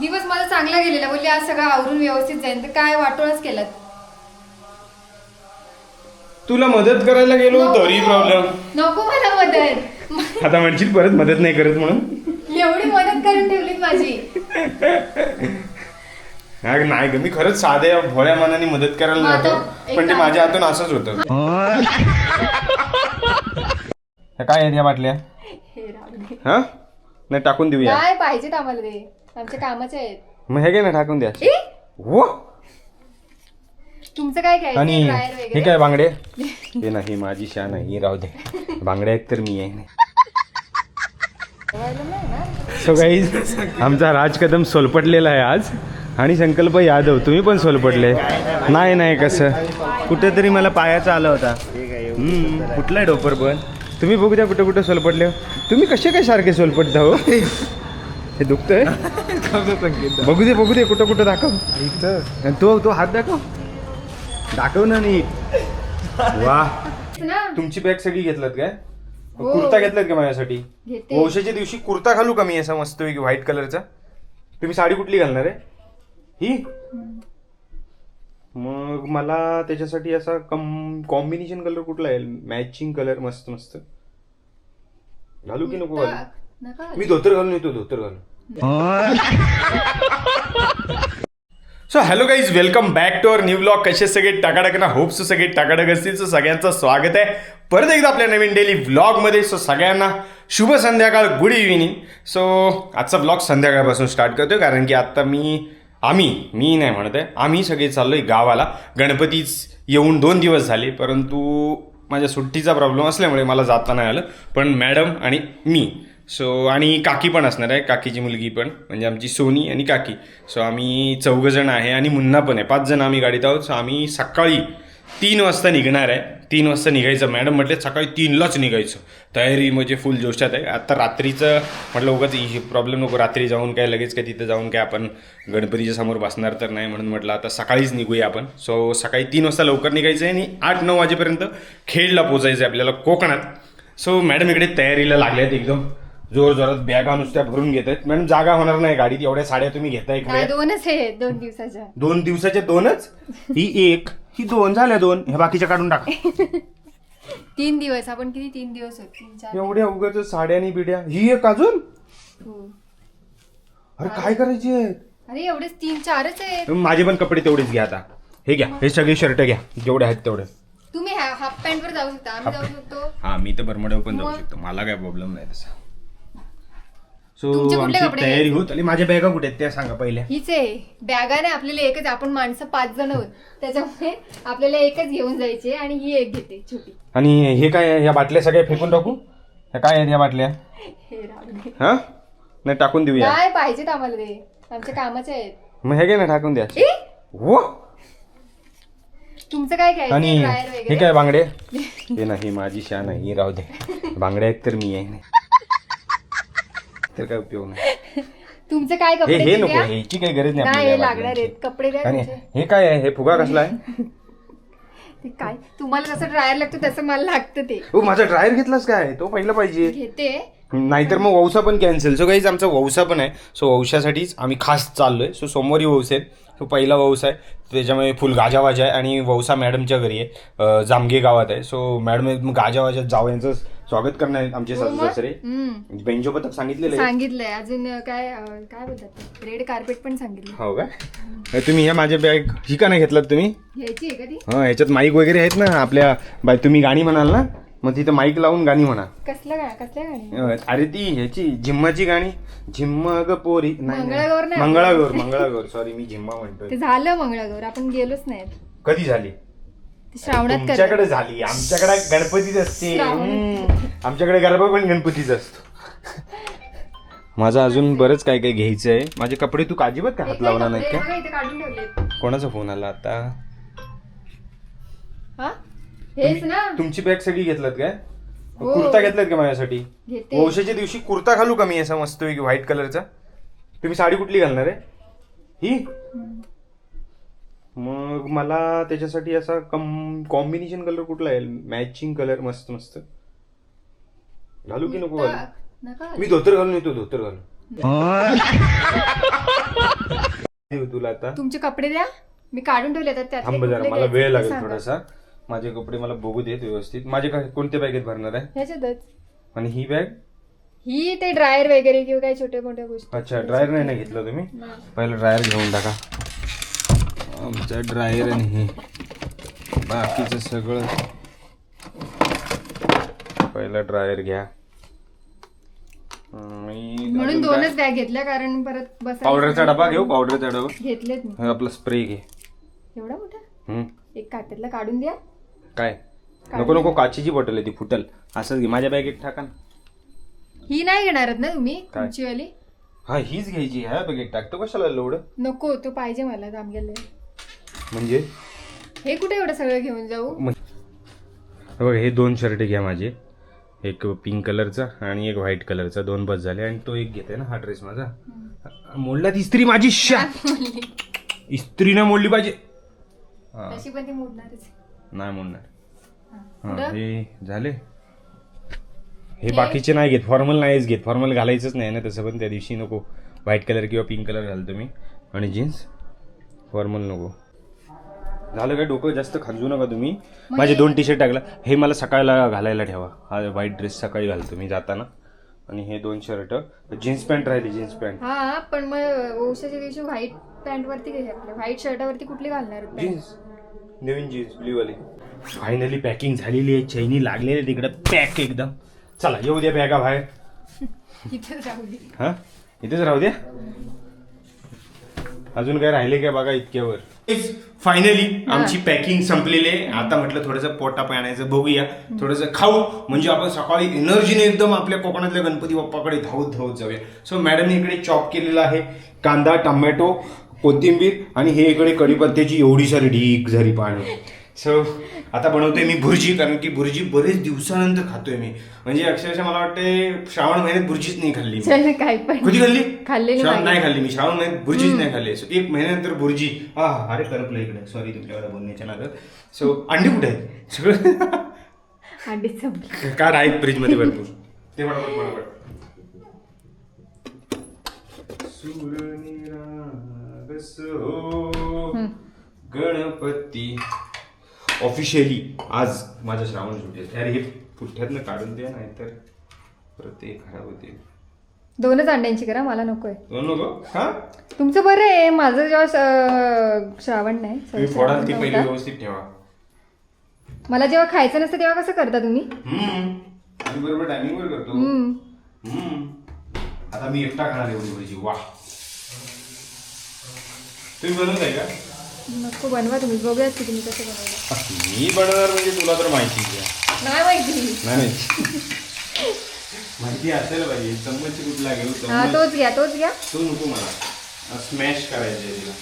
दिवस माझा चांगला गेलेला बोलली आज सगळं आवरून व्यवस्थित जाईल तर काय वाटोळच केलं? तुला मदत करायला गेलो तरी प्रॉब्लेम. नको मला मदत. आता म्हणशील परत मदत नाही करत म्हणून? एवढी मदत करून ठेवली माझी. नाही नाही ग मी खरंच साध्या भोळ्या मनाने मदत करायला मग आता जातो एक पण ते काम माझ्या हातून असंच होतं. ह्या काय आहेत या बाटल्या? हे राहू दे. हा? नाही टाकून देऊया. काय पाहिजेत आम्हाला ते? आमच्या कामाचे आहेत. मग हे काय ना टाकून द्या ए, हो तुमचं काय काय आणि ड्रायर हे वगैरे? काय बांगडे? हे नाही माझी शान आहे ही राहू दे. बांगड्या आहेत तर मी आहे नाही ना. सो काही आमचा राज कदम सोलपटलेला आहे आज. आणि संकल्प यादव तुम्ही पण सोलपटले. नाही नाही कसं? कुठेतरी मला पायाचा आला होता. कुठला डोपर पण? तुम्ही बघू द्या कुठं कुठं सोलपटले. तुम्ही कसे काय सारखे सोलपटता हो? हे दुखतंय? बघू दे बघू दे कुठं कुठं दाखव. आणि तो तो हात दाखव. दाखव ना नीट. वा. ना. तुमची बॅग सगळी घेतलात काय? हो. कुर्ता घेतलात का माझ्यासाठी? घेते. वंशाच्या दिवशी कुर्ता घालू का मी असा मस्त व्हाईट कलरचा? तुम्ही साडी कुठली घालणार आहे? ही? मग मला त्याच्यासाठी असा कम कॉम्बिनेशन कलर कुठला आहे? मॅचिंग कलर मस्त मस्त. घालू की नको घालू? नका मी धोतर घालून येतो धोतर घालून. So hello guys welcome back to our new blog कसे सगळे टाकाटक ना होप सो सगळे टाकाटक असतील. सो सगळ्यांचं स्वागत आहे. परत एकदा आपल्या नवीन डेली व्लॉगमध्ये सो सगळ्यांना शुभ संध्याकाळ. गुड इव्हिनिंग सो आजचा ब्लॉग संध्याकाळपासून स्टार्ट करतोय. कारण की आत्ता मी आम्ही मी नाही म्हणत आहे. आम्ही सगळे चाललोय गावाला. गणपतीच येऊन दोन दिवस झाले. परंतु माझ्या सुट्टीचा प्रॉब्लेम असल्यामुळे मला जाता नाही आलं. पण मॅडम आणि मी सो आणि काकी पण असणार आहे. काकीची मुलगी पण. म्हणजे आमची सोनी आणि काकी. सो आम्ही चौघजण आहे आणि मुन्ना पण आहे. पाच जण आम्ही गाडीत आहोत. सो आम्ही सकाळी तीन वाजता निघणार आहे. तीन वाजता निघायचं. मॅडम म्हटले सकाळी तीनलाच निघायचं. तयारी म्हणजे फुल जोशात आहे. आता रात्रीचं म्हटलं उगाच प्रॉब्लेम नको. रात्री जाऊन काय लगेच काय तिथं जाऊन काय आपण गणपतीच्या समोर बसणार तर नाही म्हणून म्हटलं आता सकाळीच निघूया आपण. सो सकाळी तीन वाजता लवकर निघायचं आहे आणि आठ नऊ वाजेपर्यंत खेडला पोचायचं आहे आपल्याला कोकणात. सो मॅडम इकडे तयारीला लागल्या आहेत एकदम. जोर जोरात बॅगा नुसत्या भरून घेत आहेत मॅडम जागा होणार नाही गाडीत. एवढ्या साड्या तुम्ही घेताय दोनच आहे. दोन दिवसाच्या. दोन दिवसाच्या दोनच? ही एक ही दोन झाल्या दोन. ह्या बाकीच्या काढून टाका. तीन दिवस. आपण किती तीन दिवस होत? तीन चार एवढ्या उगाच साड्या आणि बिड्या. ही एक अजून? हो. अरे काय करायची आहे? अरे एवढेच तीन चारच आहेत. माझे पण कपडे तेवढेच घ्या आता. हे घ्या. हे सगळे शर्ट घ्या. जेवढे आहेत तेवढे. तुम्ही हाफ पॅन्ट वर जाऊ शकता. आम्ही जाऊ शकतो. हा मी तर बरमड्यावर पण जाऊ? शकतो. मला काय प्रॉब्लेम नाही तसा. सो कुठले आमची कपडे तयारी? होत आणि माझ्या बॅगा कुठे आहेत त्या सांगा पहिल्या हीच आहे. बॅगा नाही आपल्याला एकच आपण माणसं पाच जण आहोत. त्याच्यामुळे आपल्याला एकच घेऊन जायची आणि ही एक घेते छोटी. आणि हे काय आहे? या बाटल्या सगळ्या फेकून टाकू? ह्या काय आहेत या बाटल्या? हे राहू दे. हा? नाही टाकून देऊया. काय पाहिजेत आम्हाला ते? आमच्या कामाचे आहेत. मग हे काय ना टाकून द्या. ए, हो तुमचं काय काय आणि ड्रायर हे वगैरे काय बांगडे? हे नाही माझी शान आहे. ही राहू दे. बांगड्या आहेत तर मी आहे. तर काय उपयोग नाही. तुमचं काय हे कपडे हे नको द्या. ह्याची काही गरज नाही नाही आपल्याला हे या लागणार आहेत. कपडे द्या आणि तुमचे. हे काय आहे? हे फुगा कसला आहे? ते काय? तुम्हाला जसं ड्रायर लागतं तसं मला लागतं ते. हो माझा ड्रायर घेतलास काय? तो पहिला पाहिजे. घेते. नाहीतर मग वौसा पण कॅन्सल सो काहीच आमचा वौसा पण आहे. सो वौशासाठीच आम्ही खास चाललोय. सो सोमवारी वौस आहेत तो पहिला वौसा आहे. त्याच्यामुळे फुल गाजावाजा आहे. आणि वौसा मॅडमच्या घरी आहे. अं, जामगे गावात आहे. सो मॅडम गाजावाजात जावं यांचं स्वागत करणार आहेत आमचे हो सासू मग? सासरे. हम्म. बेंचो पथक सांगितलेलं सांगितलंय. अजून काय अं, काय बोलतात रेड कार्पेट पण सांगितलं. हो हे तुम्ही ह्या माझ्या बॅग ही का नाही घेतलात तुम्ही? घ्यायची आहे कधी हा ह्याच्यात माईक वगैरे आहेत ना आपल्या बाय तुम्ही गाणी म्हणाल ना मग तिथं माईक लावून गाणी म्हणा. कसलं काय कसल्या गाणी? अं, अरे ती ह्याची झिम्माची गाणी. झिम्मा ग पोरी. नाही, मंगळागौर नाही. मंगळागौर मंगळागौर. सॉरी मी झिम्मा म्हणतोय. ते झालं मंगळागौर आपण गेलोच नाही कधी झाली? ते श्रावणात तुमच्याकडे झाली. आमच्याकडे गणपतीच असते. हम्म. आमच्याकडे गरबा पण गणपतीच असतो. माझं अजून बरंच काय काय घ्यायचं आहे माझे कपडे तू काजीबात का हात लावणार नाहीत हे का? बघा इथे काढून ठेवले कोणाचा फोन आला आता? हा? तुमची बॅग सगळी घेतलात काय? हो. कुर्ता घेतलात का माझ्यासाठी? घेते. वंशाच्या दिवशी कुर्ता घालू का मी असा मस्त व्हाईट कलरचा? तुम्ही साडी कुठली घालणार आहे? ही? मग मला त्याच्यासाठी असा कम कॉम्बिनेशन कलर कुठला आहे? मॅचिंग कलर मस्त मस्त. घालू की नको घालू? मी धोतर घालून येतो धोतर घालून. तुला आता. तुमचे कपडे द्या. मी काढून ठेवले तर थांब जरा मला वेळ लागेल. थोडासा. माझे कपडे मला बघू देत व्यवस्थित. माझे काय कोणत्या बॅगेत भरणार आहे? ह्याच्यातच. आणि ही बॅग ही ते ड्रायर वगैरे किंवा काही छोट्या मोठ्या गोष्टी. अच्छा ड्रायर नाही ना घेतला तुम्ही. पहिलं ड्रायर घेऊन टाका. आमचा ड्रायर आणि हे. बाकीचं सगळं. पहिला ड्रायर घ्या. म्हणून दोनच? बॅग घेतल्या कारण परत बस पावडरचा डबा घेऊ? पावडरचा डबा? घेतलेत मी. हा, आपला स्प्रे घे. एवढा मोठा? हम्म. एक काट्यातला काढून द्या. काय? नको नको काचीची बॉटल आहे ती फुटल. असंच घे. माझ्या बॅगेत टाका ना. ही नाही घेणार आहेत ना तुम्ही काय? तुमची वाली हा हीच घ्यायची. ह्या बॅगेत टाकतो कशाला लोड नको तो पाहिजे मला जामगेला म्हणजे? हे कुठे एवढं सगळं घेऊन जाऊ? मग- हे बघ हे दोन शर्ट घ्या माझे. एक पिंक कलरचा आणि एक व्हाईट कलरचा दोन बस झाले आणि तो एक घेते ना हा ड्रेस माझा. मोडला ती इस्त्री माझी. शा इस्त्री ना मोडली पाहिजे. नाही मोडणार. हा. झाले. हे हे? बाकीचे नाही घेत. फॉर्मल नाहीच घेत. फॉर्मल घालायचंच नाही ना. तसं पण त्या दिवशी नको. व्हाईट कलर किंवा पिंक कलर घालतो मी. आणि जीन्स फॉर्मल नको. झालं काय? डोकं जास्त खांजू नका तुम्ही. माझे दोन टी शर्ट टाकला. हे मला सकाळला घालायला ठेवा. हा व्हाईट ड्रेस सकाळी घालतो मी जाताना. आणि हे दोन शर्ट जीन्स पॅन्ट राहिली जीन्स पॅन्ट. हा पण मग ओशाच्या दिवशी व्हाईट पॅन्ट वरती व्हाईट शर्टावरती कुठली घालणार? जीन्स. नवीन जीन्स ब्ल्यूवाली फायनली पॅकिंग झालेली आहे. चैनी लागलेली तिकडे. पॅक एकदम. चला येऊ द्या बॅगा बाहेर. इथेच राहू दे. हा? इथेच राहू द्या? अजून काय राहिले काय बघा इतक्यावर? फायनली आमची पॅकिंग संपलेली आहे आता म्हटलं थोडंसं पोटा पाण्याचं बघूया. थोडंसं खाऊ म्हणजे आपण सकाळी एनर्जीने एकदम आपल्या कोकणातल्या गणपती बाप्पाकडे धावत धावत जाऊया. सो मॅडमने इकडे चॉप केलेला आहे कांदा टमॅटो कोथिंबीर आणि हे इकडे कढीपत्त्याची एवढी सारी ढीक झाली पाणी सो आता बनवतोय मी भुर्जी कारण की भुर्जी बरेच दिवसानंतर खातोय मी. म्हणजे अक्षरशः मला वाटते श्रावण महिन्यात भुर्जीच नाही खाल्ली. चल काय पण कधी खाल्ली? खाल्लेली श्रावण नाही. खाल्ली मी. श्रावण महिन्यात भुर्जीच नाही खाल्ली. सो एक महिन्यानंतर भुर्जी. हा अरे करपलं इकडे. सॉरी तुमच्याकडे बोलण्याच्या नादात. सो अंडी कुठे आहेत? सगळं संपली. कार आहेत फ्रीजमध्ये भरपूर? ते बरोबर बरोबर गणपती. ऑफिशियली आज माझ्या श्रावण आहे. अरे हे पुठ्यातनं काढून द्या नाहीतर परत ते खराब होते दोनच अंड्यांची करा मला नकोय नको हा तुमचं बरं आहे माझं जेव्हा श्रावण नाही तुम्ही फोडाल ती पहिली. व्यवस्थित ठेवा मला जेव्हा खायचं नसतं तेव्हा कसं करता तुम्ही हम्म. आम्ही बरोबर टायमिंग वर करतो हम्म. हम्म. आता मी एकटा खाणार एवढी भाजी वा तुम्ही बनवत आहे का नको बनवा तुम्ही बघूयात की तुम्ही कसं बनवलं मी बनवणार म्हणजे तुला तर माहिती आहे. नाही माहिती. नाही माहिती. माहिती असेल पाहिजे चम्मच कुठला घेऊ हा चम्मच तोच घ्या तोच घ्या. तो नको मला. स्मॅश करायचे आहे तिला.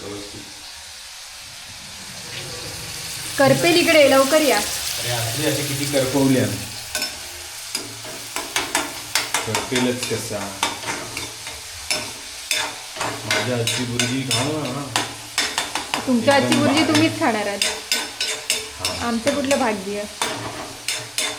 व्यवस्थित. करपेल इकडे लवकर या. अरे किती करपवले आम्ही. करपेलच कसा. माझ्या आजची बुर्जी खाऊ ना. तुमच्या आजची बुर्जी तुम्हीच खाणार आहात. आमचं कुठलं भाग्य?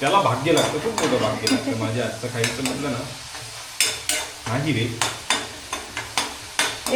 त्याला भाग्य लागतं खूप मोठं भाग्य लागतं. माझ्या आजचं खायचं म्हटलं ना. नाही रे.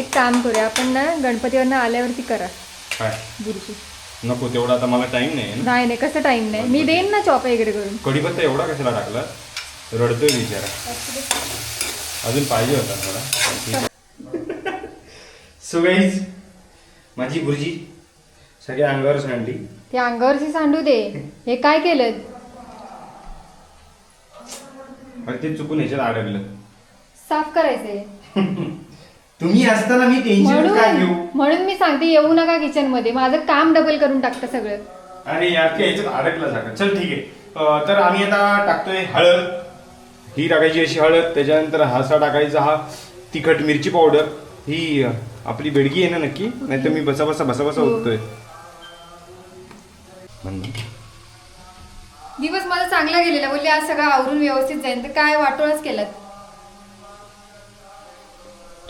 एक काम करूया आपण ना गणपतीवरनं आल्यावरती करा. काय? बुर्जी नको तेवढा आता मला टाइम नाही. ना नाही नाही कसं टाइम नाही? मी देईन ना चॉप वगैरे करून. कढीपत्ता एवढा कशाला टाकला? रडतोय बिचारा. अजून पाहिजे होता थोडा. सो गाईज माझी बुर्जी सगळ्या अंगावर सांडली. ते अंगावरची सांडू दे. हे काय केलं? आणि ते चुकून ह्याच्यात अडकलं. साफ करायचंय. तुम्ही असताना मी टेन्शन काय घेऊ? म्हणून म्हणून मी सांगते येऊ नका किचनमध्ये माझं काम डबल करून टाकतं सगळं. अरे यार ते ह्याच्यात अडकलं जागा चल ठीक आहे. अं, तर आम्ही आता टाकतोय हळद. ही टाकायची अशी हळद. त्याच्यानंतर हासा टाकायचा हा तिखट मिरची पावडर. ही अं, आपली बेडगी आहे ना नक्की? नाही तर मी बसा बसा बसा बसा हो. उठतोय. दिवस माझा चांगला गेलेला. बोलले आज सगळं आवरून व्यवस्थित जाईल तर काय वाटोळच केलं.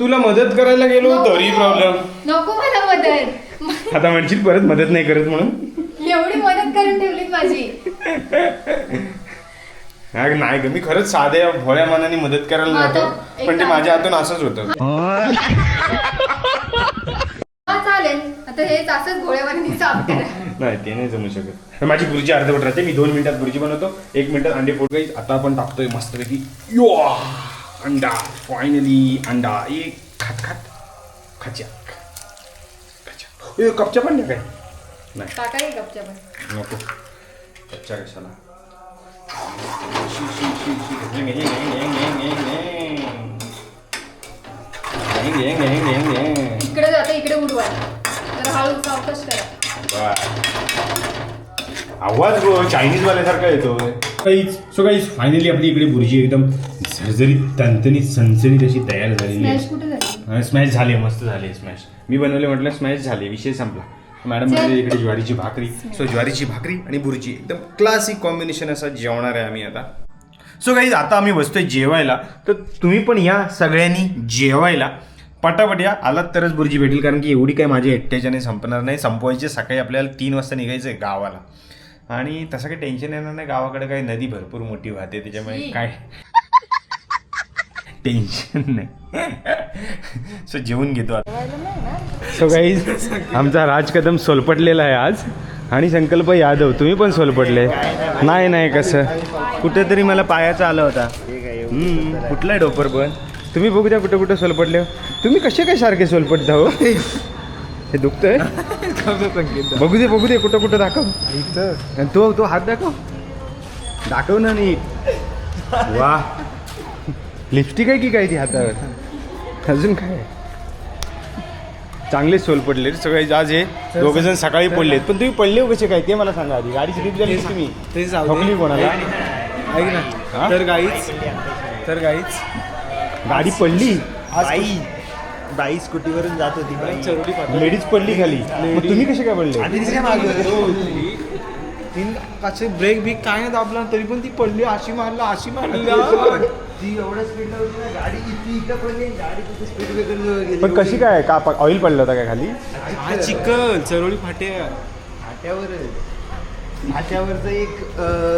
तुला मदत करायला गेलो तरी प्रॉब्लेम नको मला मदत. आता म्हणशील परत मदत नाही करत म्हणून? एवढी मदत करून ठेवली माझी. नाही ग. मी खरंच साध्या भोळ्या मनाने मदत करायला जातो. एक पण ते माझ्या हातून असंच होतं. फक्त हेच असंच घोड्यावर साफ करा नाही ते नाही जमू शकत. माझी बुर्जी अर्धवट राहते. मी दोन मिनिटात बुर्जी बनवतो. एक मिनिटात अंडे फोड गाईज आता आपण टाकतोय मस्तपैकी. यो! अंडा. फायनली अंडा. एक खात खात. खाच्या. खाच्या. ए, कपच्या पण नाही काय? नाही. गपच्या पण. नको. कच्च्या कशाला? इकडे जाता इकडे उडवा तर हळू सावकाश करा आवाज चायनीज वाल्यासारखा येतो काहीच सो काहीच फायनली आपली इकडे बुर्जी एकदम झरझरीत तंतनी सनसनीत अशी तयार झालेली स्मॅश कुठे झाली? स्मॅश झाले मस्त झाले स्मॅश मी बनवले म्हटलं स्मॅश झाले विषय संपला. मॅडम म्हणजे इकडे ज्वारीची भाकरी. सो ज्वारीची भाकरी आणि बुर्जी. एकदम क्लासिक कॉम्बिनेशन असा जेवणार आहे आम्ही आता. सो काही आता आम्ही बसतोय जेवायला. तर तुम्ही पण या सगळ्यांनी जेवायला. पटापट या. आलात तरच बुर्जी भेटेल कारण की एवढी काय माझी एकट्याच्याने संपणार नाही. संपवायचे सकाळी आपल्याला तीन वाजता निघायचं आहे गावाला. आणि तसं काही टेन्शन येणार नाही. गावाकडे काही नदी भरपूर मोठी वाहते त्याच्यामुळे. काय टेन्शन नाही. सो जेवून घेतो आता. सो काही आमचा राज कदम सोलपटलेला आहे आज. आणि संकल्प यादव तुम्ही पण सोलपटले? नाही नाही कसं? कुठेतरी मला पायाचा आला होता. हम्म, कुठला आहे. डोपर पण तुम्ही बघू द्या कुठं कुठं सोलपटले तुम्ही कसे काय सारखे सोलपटता हो? हे दुखतंय? बघू दे बघू दे कुठं कुठं दाखव. आणि तो तो हात दाखव. दाखव ना नीट. वा. लिपस्टिक आहे की काय ती हातावर? अजून काय? चांगले सोल पडले सगळे. आज हे दोघे जण सकाळी पडलेत. पण तुम्ही पडले हो कसे काय? ते मला सांगा आधी. गाडी स्लिप झाली तुम्ही. ठोकली कोणाला? ऐक हा? ना तर गाईच तर गाईच गाडी पडली. बाई. बाई स्कूटीवरून जात होती बाई. लेडीज पडली खाली. मग तुम्ही कसे काय पडले? तीन कसे ब्रेक बिक काय नाही दाबला तरी पण ती पडली अशी मारला अशी मारली. ती एवढ्या स्पीडला होती ना गाडी किती इकडे पडली गाडी किती स्पीड ब्रेकर गेली पण कशी काय? का ऑइल पडलं होतं काय खाली? हा चिकन चरोली फाटे फाट्यावर फाट्यावरचं एक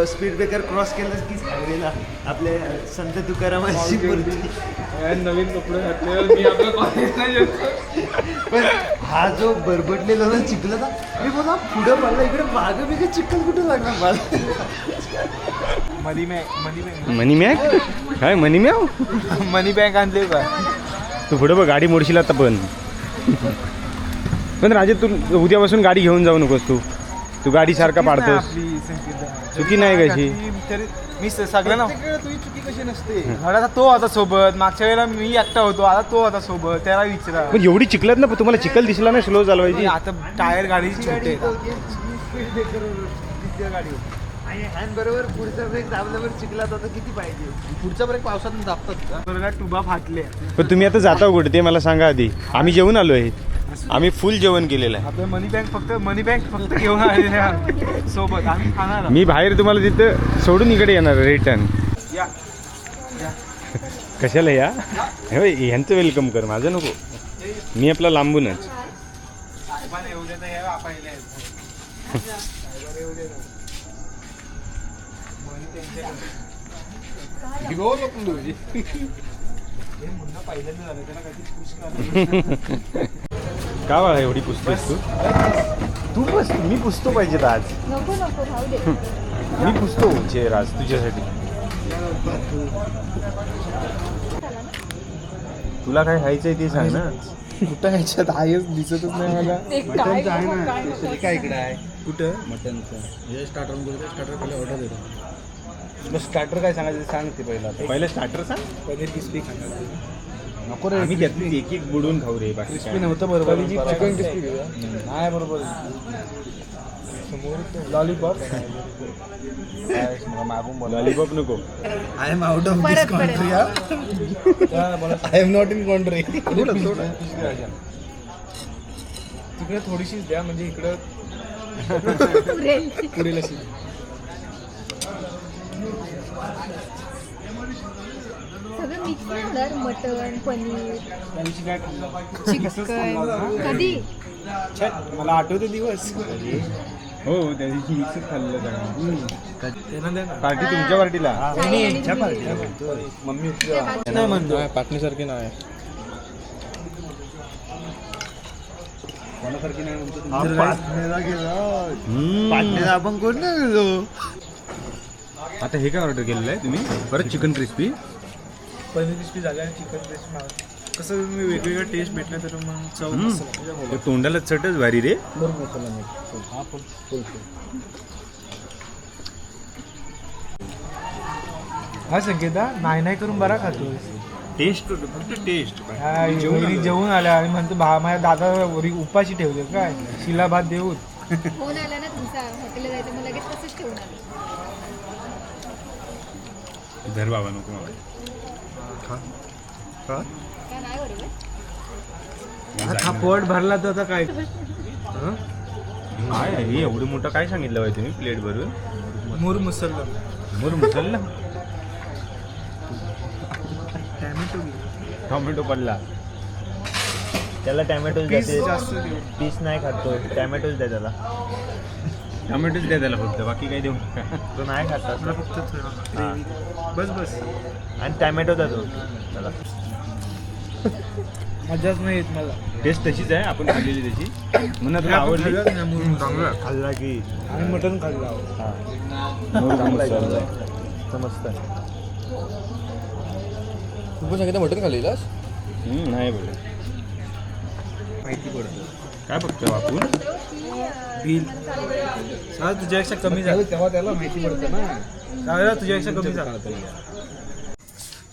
स्पीड ब्रेकर क्रॉस केलं की सांगलीला आपल्या संत तुकारामाची नवीन कपडे घातले मी आपल्या कॉलेजला पण हा जो बरबटलेला ना चिखला ना मी बोला पुढं पडला इकडे मागं मी काय चिखल कुठं लागणार मला? Money bank money bank money Mac काय मनी मॅव मनी बँक आणले का? तू पुढे बघ गाडी मोडशील आता पण. पण राजे तू उद्यापासून गाडी घेऊन जाऊ नकोस तू. तू गाडी सारखा पाडतोस. आपली संकेत. चुकी नाही कशी? तरी मी स- सगळ्यांना तुझी चुकी कशी नसते? आता तो होता सोबत. मागच्या वेळेला मी एकटा होतो. आता तो होता सोबत. त्याला विचारा. पण एवढी चिखलात ना पण तुम्हाला चिखल दिसला ना स्लो चालवायची. आता टायर गाडी छोटे आणि बरोबर पुढचा ब्रेक दाबल्यावर होता किती पाहिजे? पुढचा ब्रेक पावसात दाबतात का? टुबा फाटले. पण तुम्ही आता जाता कुठे ते मला सांगा आधी. आम्ही जेवून आलो आहे आम्ही फुल जेवण केलेलं आहे. आपलं मनी बँक फक्त मनी बँक फक्त घेऊन आलेले आहे सोबत आम्ही खाणार. मी बाहेर तुम्हाला तिथं सोडून इकडे येणार रिटर्न या. कशाला या? हे ह्यांचं वेलकम कर माझं नको. मी आपला लांबूनच. पहिले पहिल्यांदा झालं त्याला. का बाळा एवढी पुसतोस तू तू बस मी पुसतो पाहिजे आज. नको नको राहू दे. मी पुसतो चेहरा आज तुझ्यासाठी. तुला काय खायचंय ते सांग ना. कुठं ह्याच्यात आहेच दिसतच नाही मला. ते काय काय काय इकडे आहे? कुठं? मटनचं. स्टार्टर स्टार्टर पहिले ऑर्डर देतो. मग स्टार्टर काय सांगायचं सांग ते पहिला. पहिलं स्टार्टर सांग. पनीर क्रिस्पी खाणार. नको आम्ही त्यातली एक एक बुडून खाऊ रे बाकी क्रिस्पी काय. नव्हतं बरोबर. चिकन crispy नाही बरोबर. लॉलीपॉप मागून बोला. लॉलीपॉप नको. आय एम आउट ऑफ परत परत. I am not in country तिकडे थोडीशीच द्या म्हणजे इकडं पुरेल. पुरेल अशी. सगळं मिक्स नाही होणार मटण पनीर. त्यांची काय चिकन. कधी? छट मला आठवते दिवस. हो त्या दिवशी मिक्सच खाल्लं सगळं पार्टी तुमच्या पार्टीला. आणि. मम्मी. नाही म्हणतो पाटणीसारखे नाही कोणासारखी नाही म्हणतो तुम्ही. पाटण्याला गेला. पाटण्याला आपण कोण नाही गेलो? आता हे काय ऑर्डर केलेलं आहे तुम्ही? परत चिकन क्रिस्पी पनीर क्रिस्पी झाले आणि चिकन क्रिस्पी मागवलं. कसं मी वेगवेगळं टेस्ट भेटलं तर मग चव मस्त लागते. तोंडाला चटच भारी रे. बरं मसाला नाही हा फुल फुल हा संकेता नाही नाही करून बरा खातो टेस्ट फक्त टेस्ट जेवून आल्या आणि म्हणतो भा माझ्या दादा वरी उपाशी ठेवले काय? शिला भात देऊन. फोन आला ना तुमचा हॉटेलला जायचं मग लगेच तसंच ठेवून आलं. धर बाबा नको हा. पोट भरला तर आता काय? काय आहे हे एवढं मोठं काय सांगितलं पाहिजे तुम्ही प्लेट भरून? मूर मुसलम मोर मसाला टॅमॅटो टोमॅटो पडला. त्याला टॅमॅटो देऊ. पीस नाही खातो टॅमॅटोच द्या त्याला. टोमॅटोच द्या त्याला फक्त बाकी काय देऊ नका. तो नाही खाता मला फक्त थोडं. बस बस. आणि टॅमॅटो द्या तो. त्याला मजाच नाही येत मला. टेस्ट तशीच आहे आपण खाल्लेली त्याची म्हणून तुला आवडली खाल्ला की. आणि मटन खाल्लं मोर मसाला. समजतं तू पण सांगितलं मटण खाल्लेलास? हम्म, नाही बोल माहिती पडतं काय बघतो आपण? बिल. साला तुझ्यापेक्षा कमी झालं तेव्हा त्याला माहिती पडतं ना. त्यावेळेला तुझ्यापेक्षा कमी झालं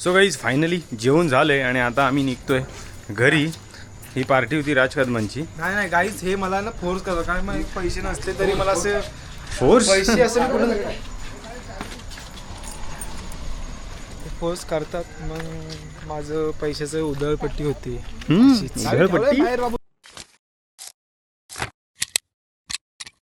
सो गाईज फायनली जेवण झालंय आणि आता आम्ही निघतोय घरी. ही पार्टी होती राज कदमांची नाही नाही गाईच हे मला ना फोर्स करतो कारण मग पैसे नसले तरी मला असे फोर्स पैसे असं मी कुठं फोर्स करतात मग माझं पैशाचं उधळपट्टी होती. बाबू.